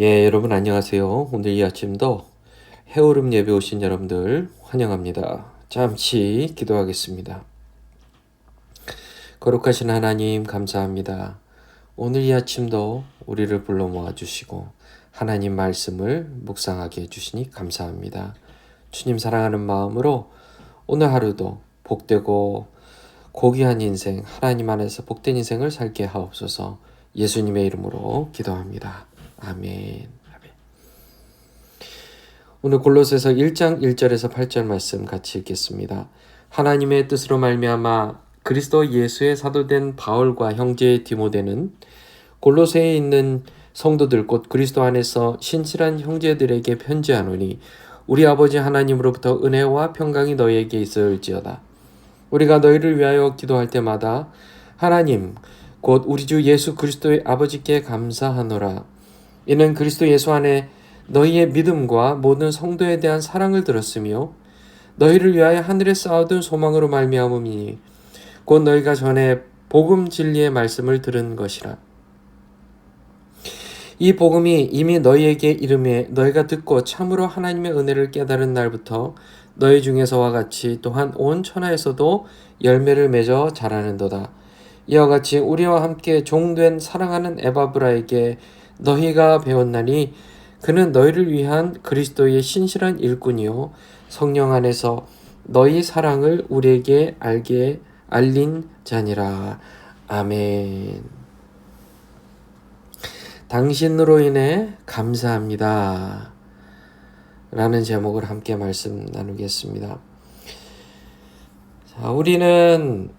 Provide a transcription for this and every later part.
예, 여러분 안녕하세요. 오늘 이 아침도 해오름 예배 오신 여러분들 환영합니다. 잠시 기도하겠습니다. 거룩하신 하나님 감사합니다. 오늘 이 아침도 우리를 불러 모아 주시고 하나님 말씀을 묵상하게 해 주시니 감사합니다. 주님 사랑하는 마음으로 오늘 하루도 복되고 고귀한 인생, 하나님 안에서 복된 인생을 살게 하옵소서 예수님의 이름으로 기도합니다. 아멘. 아멘. 오늘 골로새서 1장 1절에서 8절 말씀 같이 읽겠습니다. 하나님의 뜻으로 말미암아 그리스도 예수의 사도된 바울과 형제 디모데는 골로새에 있는 성도들 곧 그리스도 안에서 신실한 형제들에게 편지하노니 우리 아버지 하나님으로부터 은혜와 평강이 너희에게 있을지어다. 우리가 너희를 위하여 기도할 때마다 하나님 곧 우리 주 예수 그리스도의 아버지께 감사하노라. 이는 그리스도 예수 안에 너희의 믿음과 모든 성도에 대한 사랑을 들었으며 너희를 위하여 하늘에 쌓아둔 소망으로 말미암음이니 곧 너희가 전에 복음 진리의 말씀을 들은 것이라. 이 복음이 이미 너희에게 이름에 너희가 듣고 참으로 하나님의 은혜를 깨달은 날부터 너희 중에서와 같이 또한 온 천하에서도 열매를 맺어 자라는도다. 이와 같이 우리와 함께 종된 사랑하는 에바브라에게 너희가 배웠나니 그는 너희를 위한 그리스도의 신실한 일꾼이요 성령 안에서 너희 사랑을 우리에게 알게 알린 자니라 아멘. 당신으로 인해 감사합니다. 라는 제목을 함께 말씀 나누겠습니다. 자, 우리는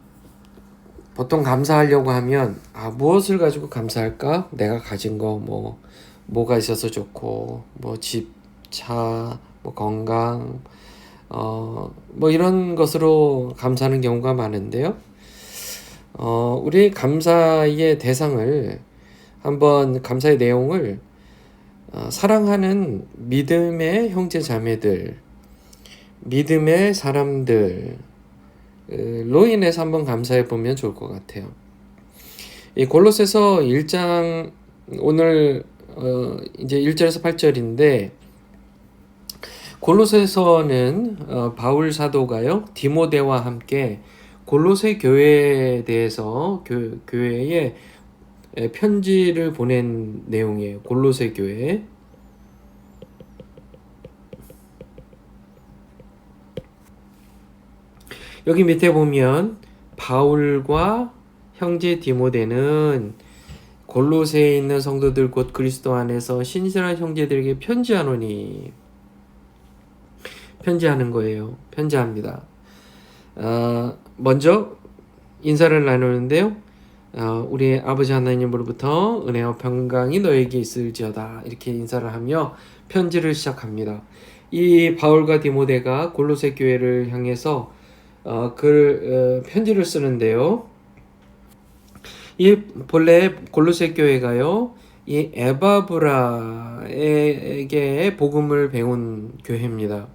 보통 감사하려고 하면 아 무엇을 가지고 감사할까? 내가 가진 거 뭐 뭐가 있어서 좋고 뭐 집, 차, 뭐 건강 어 뭐 이런 것으로 감사하는 경우가 많은데요. 어 우리 감사의 대상을 한번 감사의 내용을 어, 사랑하는 믿음의 형제 자매들, 믿음의 사람들 로 인해서 한번 감사해 보면 좋을 것 같아요. 이 골로새서 1장 오늘 어 이제 1절에서 8절인데 골로새서는 어 바울 사도가요 디모데와 함께 골로새 교회에 대해서 교, 교회에 편지를 보낸 내용이에요. 골로새 교회. 여기 밑에 보면 바울과 형제 디모데는 골로새에 있는 성도들 곧 그리스도 안에서 신실한 형제들에게 편지하노니 편지하는 거예요. 편지합니다. 어, 먼저 인사를 나누는데요. 어, 우리 아버지 하나님으로부터 은혜와 평강이 너에게 있을지어다 이렇게 인사를 하며 편지를 시작합니다. 이 바울과 디모데가 골로새 교회를 향해서 어, 글 어, 편지를 쓰는데요. 이 본래 골로새 교회가요. 이 에바브라에게 복음을 배운 교회입니다.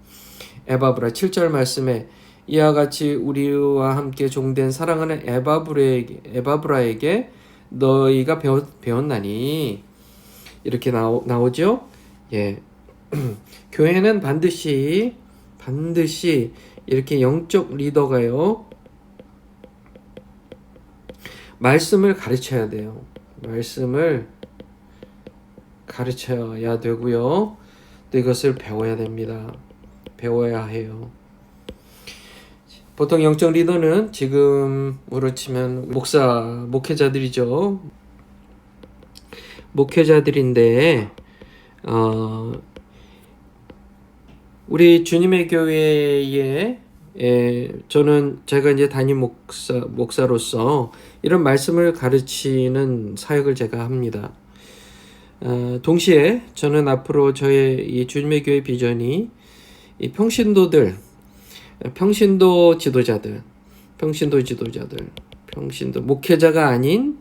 에바브라 7절 말씀에 이와 같이 우리와 함께 종된 사랑하는 에바브라에게, 에바브라에게 너희가 배웠, 배웠나니 이렇게 나오, 나오죠. 예. 교회는 반드시 반드시 이렇게 영적 리더가요. 말씀을 가르쳐야 돼요. 말씀을 가르쳐야 되고요. 또 이것을 배워야 됩니다. 배워야 해요. 보통 영적 리더는 지금으로 치면 목사, 목회자들이죠. 목회자들인데, 어, 우리 주님의 교회에 예, 저는 제가 이제 담임 목사 목사로서 이런 말씀을 가르치는 사역을 제가 합니다. 어, 동시에 저는 앞으로 저의 이 주님의 교회 비전이 이 평신도들, 평신도 지도자들, 평신도 지도자들, 평신도 목회자가 아닌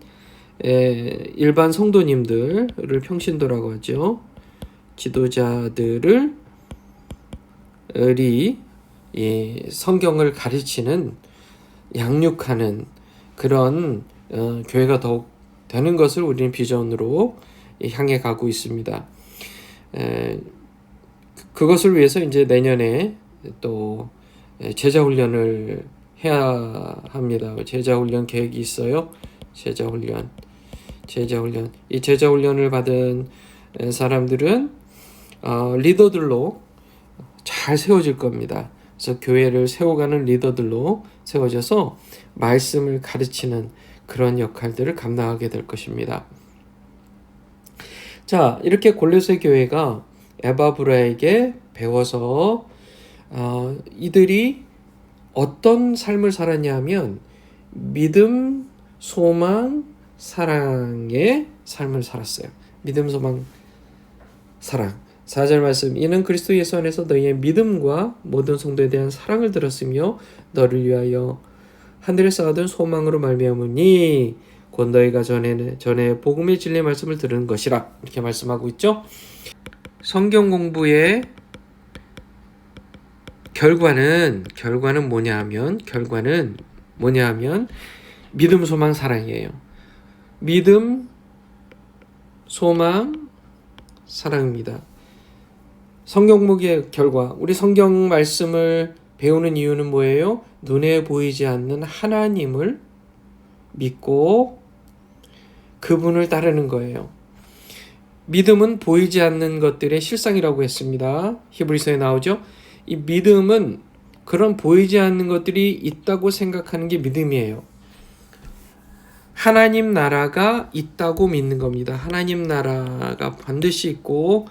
에, 일반 성도님들을 평신도라고 하죠. 지도자들을 이 성경을 가르치는 양육하는 그런 어, 교회가 더욱 되는 것을 우리는 비전으로 향해 가고 있습니다. 에, 그것을 위해서 이제 내년에 또 제자 훈련을 해야 합니다. 제자 훈련 계획이 있어요. 제자 훈련. 제자 훈련. 이 제자 훈련을 받은 사람들은 어, 리더들로 잘 세워질 겁니다. 그래서 교회를 세워가는 리더들로 세워져서 말씀을 가르치는 그런 역할들을 감당하게 될 것입니다. 자, 이렇게 골로새 교회가 에바브라에게 배워서 어, 이들이 어떤 삶을 살았냐면 믿음, 소망, 사랑의 삶을 살았어요. 믿음, 소망, 사랑. 4절 말씀 이는 그리스도 예수 안에서 너희의 믿음과 모든 성도에 대한 사랑을 들었으며 너를 위하여 하늘에 쌓아둔 소망으로 말미암으니 곧 너희가 전에 전에 복음의 진리의 말씀을 들은 것이라 이렇게 말씀하고 있죠. 성경 공부의 결과는 결과는 뭐냐 하면 결과는 뭐냐 하면 믿음 소망 사랑이에요. 믿음 소망 사랑입니다. 성경 공부의 결과 우리 성경 말씀을 배우는 이유는 뭐예요? 눈에 보이지 않는 하나님을 믿고 그분을 따르는 거예요. 믿음은 보이지 않는 것들의 실상이라고 했습니다. 히브리서에 나오죠. 이 믿음은 그런 보이지 않는 것들이 있다고 생각하는 게 믿음이에요. 하나님 나라가 있다고 믿는 겁니다. 하나님 나라가 반드시 있고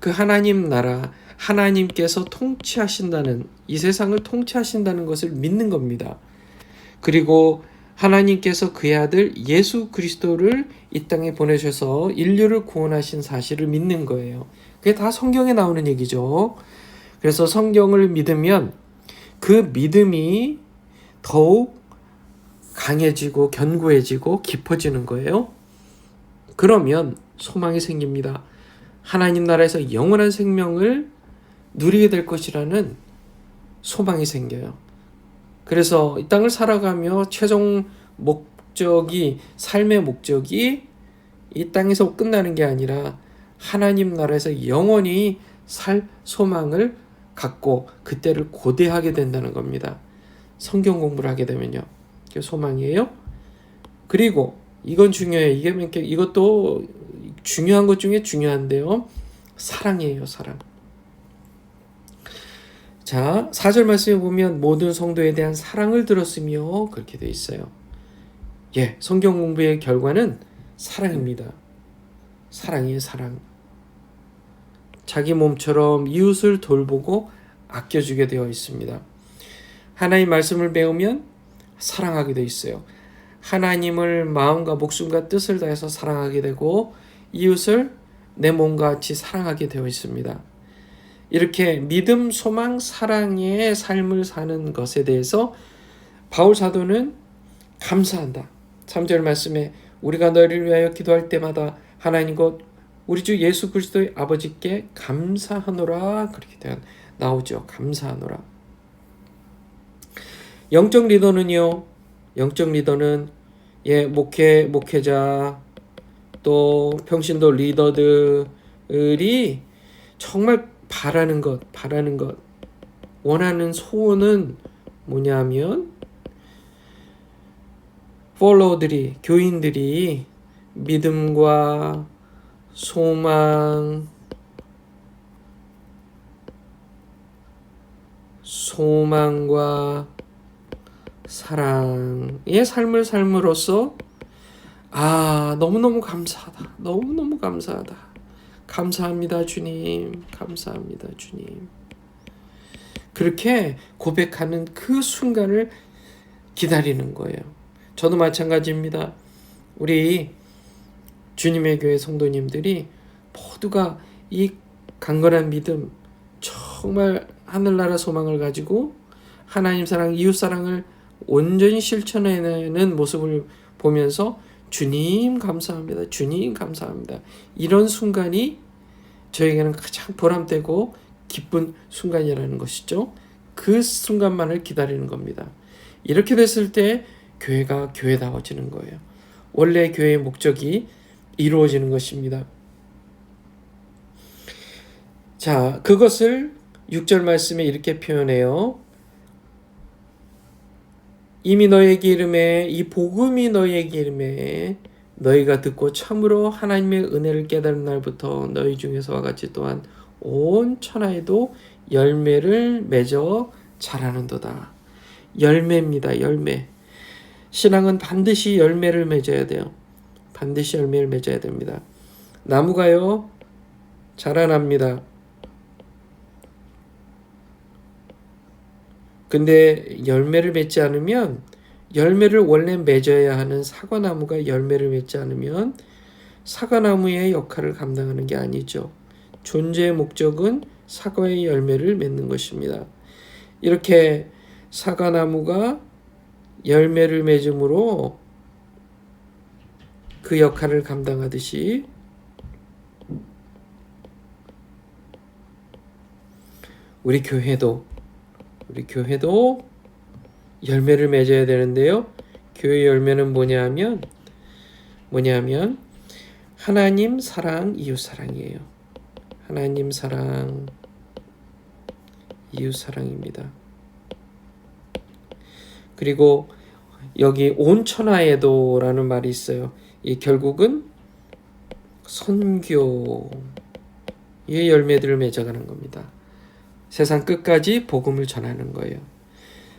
그 하나님 나라, 하나님께서 통치하신다는 이 세상을 통치하신다는 것을 믿는 겁니다. 그리고 하나님께서 그의 아들 예수 그리스도를 이 땅에 보내셔서 인류를 구원하신 사실을 믿는 거예요. 그게 다 성경에 나오는 얘기죠. 그래서 성경을 믿으면 그 믿음이 더욱 강해지고 견고해지고 깊어지는 거예요. 그러면 소망이 생깁니다. 하나님 나라에서 영원한 생명을 누리게 될 것이라는 소망이 생겨요. 그래서 이 땅을 살아가며 최종 목적이 삶의 목적이 이 땅에서 끝나는 게 아니라 하나님 나라에서 영원히 살 소망을 갖고 그때를 고대하게 된다는 겁니다. 성경 공부를 하게 되면요. 소망이에요. 그리고 이건 중요해요. 이게 이것도 중요한 것 중에 중요한데요. 사랑이에요, 사랑. 자, 4절 말씀에 보면 모든 성도에 대한 사랑을 들었으며 그렇게 돼 있어요. 예, 성경 공부의 결과는 사랑입니다. 사랑이에요, 사랑. 자기 몸처럼 이웃을 돌보고 아껴주게 되어 있습니다. 하나님 말씀을 배우면 사랑하게 되어 있어요. 하나님을 마음과 목숨과 뜻을 다해서 사랑하게 되고 이웃을 내 몸과 같이 사랑하게 되어 있습니다. 이렇게 믿음, 소망, 사랑의 삶을 사는 것에 대해서 바울 사도는 감사한다. 3절 말씀에 우리가 너를 위하여 기도할 때마다 하나님 곧 우리 주 예수 그리스도의 아버지께 감사하노라 그렇게 되어 나오죠. 감사하노라. 영적 리더는요. 영적 리더는 예 목회 목회자 또 평신도 리더들이 정말 바라는 것 바라는 것 원하는 소원은 뭐냐면 폴로들이 교인들이 믿음과 소망 소망과 사랑의 삶을 삶으로써 아 너무너무 감사하다. 너무너무 감사하다. 감사합니다 주님. 감사합니다 주님. 그렇게 고백하는 그 순간을 기다리는 거예요. 저도 마찬가지입니다. 우리 주님의 교회 성도님들이 모두가 이 강건한 믿음, 정말 하늘나라 소망을 가지고 하나님 사랑, 이웃 사랑을 온전히 실천해내는 모습을 보면서 주님 감사합니다. 주님 감사합니다. 이런 순간이 저에게는 가장 보람되고 기쁜 순간이라는 것이죠. 그 순간만을 기다리는 겁니다. 이렇게 됐을 때 교회가 교회다워지는 거예요. 원래 교회의 목적이 이루어지는 것입니다. 자, 그것을 6절 말씀에 이렇게 표현해요. 이미 너에게 이름에 이 복음이 너에게 이름에 너희가 듣고 참으로 하나님의 은혜를 깨달은 날부터 너희 중에서와 같이 또한 온 천하에도 열매를 맺어 자라는도다. 열매입니다. 열매. 신앙은 반드시 열매를 맺어야 돼요. 반드시 열매를 맺어야 됩니다. 나무가요 자라납니다. 근데 열매를 맺지 않으면 열매를 원래 맺어야 하는 사과나무가 열매를 맺지 않으면 사과나무의 역할을 감당하는 게 아니죠. 존재의 목적은 사과의 열매를 맺는 것입니다. 이렇게 사과나무가 열매를 맺음으로 그 역할을 감당하듯이 우리 교회도 우리 교회도 열매를 맺어야 되는데요. 교회 열매는 뭐냐 하면 뭐냐 하면 하나님 사랑, 이웃 사랑이에요. 하나님 사랑, 이웃 사랑입니다. 그리고 여기 온 천하에도라는 말이 있어요. 이 결국은 선교의 열매들을 맺어가는 겁니다. 세상 끝까지 복음을 전하는 거예요.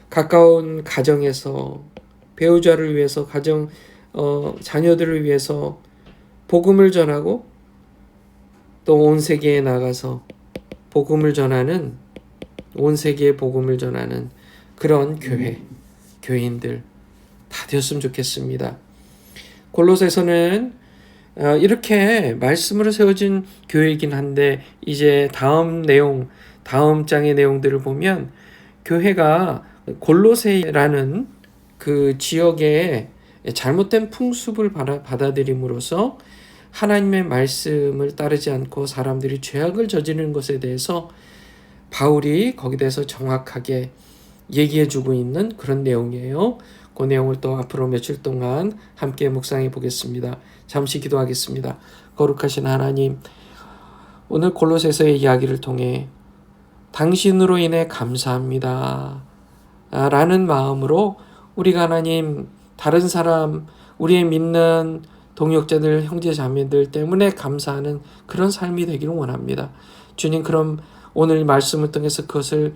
가까운 가정에서 배우자를 위해서 가정 어, 자녀들을 위해서 복음을 전하고 또 온 세계에 나가서 복음을 전하는 온 세계에 복음을 전하는 그런 교회 교인들 다 되었으면 좋겠습니다. 골로새서는 어, 이렇게 말씀으로 세워진 교회이긴 한데 이제 다음 내용 다음 장의 내용들을 보면 교회가 골로새라는 그 지역의 잘못된 풍습을 받아들임으로써 하나님의 말씀을 따르지 않고 사람들이 죄악을 저지르는 것에 대해서 바울이 거기에 대해서 정확하게 얘기해 주고 있는 그런 내용이에요. 그 내용을 또 앞으로 며칠 동안 함께 묵상해 보겠습니다. 잠시 기도하겠습니다. 거룩하신 하나님, 오늘 골로새서의 이야기를 통해 당신으로 인해 감사합니다. 라는 마음으로 우리가 하나님 다른 사람 우리의 믿는 동역자들 형제 자매들 때문에 감사하는 그런 삶이 되기를 원합니다. 주님 그럼 오늘 말씀을 통해서 그것을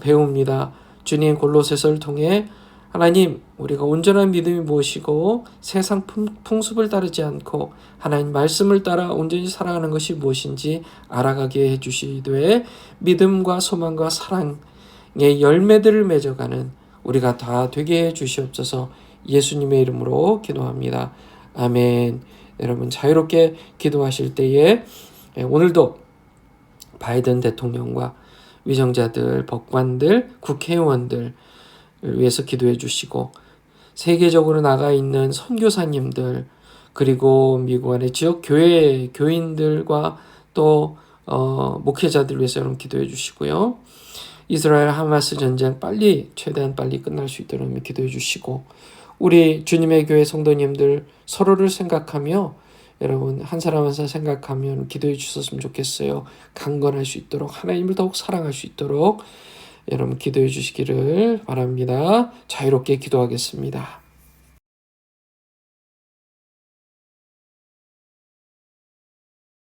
배웁니다. 주님 골로새서를 통해 하나님 우리가 온전한 믿음이 무엇이고 세상 풍습을 따르지 않고 하나님 말씀을 따라 온전히 살아가는 것이 무엇인지 알아가게 해주시되 믿음과 소망과 사랑의 열매들을 맺어가는 우리가 다 되게 해주시옵소서 예수님의 이름으로 기도합니다. 아멘. 여러분 자유롭게 기도하실 때에 오늘도 바이든 대통령과 위정자들, 법관들, 국회의원들 위해서 기도해 주시고 세계적으로 나가 있는 선교사님들 그리고 미국 안의 지역 교회 교인들과 또 어, 목회자들 위해서 여러분 기도해 주시고요. 이스라엘 하마스 전쟁 빨리 최대한 빨리 끝날 수 있도록 기도해 주시고 우리 주님의 교회 성도님들 서로를 생각하며 여러분 한 사람 한 사람 생각하면 기도해 주셨으면 좋겠어요. 강건할 수 있도록 하나님을 더욱 사랑할 수 있도록 여러분 기도해 주시기를 바랍니다. 자유롭게 기도하겠습니다.